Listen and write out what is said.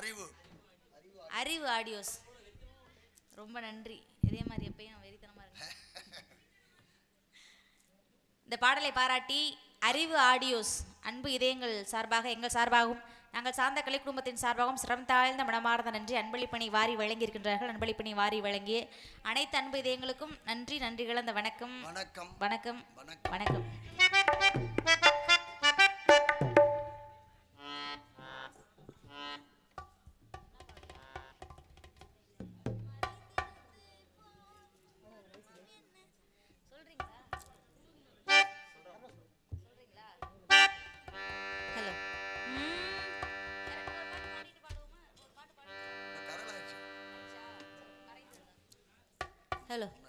அறிவு. அறிவு ஆடியோஸ் ரொம்ப நன்றி. இதே மாதிரி எப்பயும் வெறித்தனமா இருக்கு இந்த பாடலை பாராட்டி அறிவு ஆடியோஸ் அன்பு இதயங்கள் சார்பாக எங்கள் சார்பாகவும் நாங்கள் சார்ந்த கலை குடும்பத்தின் சார்பாகவும் சிரம் தாழ்ந்த மனமார்ந்த நன்றி அன்பளிப்பணி வாரி வழங்கியிருக்கின்றார்கள். அன்பளிப்பணி வாரி வழங்கிய அனைத்து அன்பு இதயங்களுக்கும் நன்றி நன்றி கலந்த வணக்கம். வணக்கம். வணக்கம். வணக்கம். হ্যালো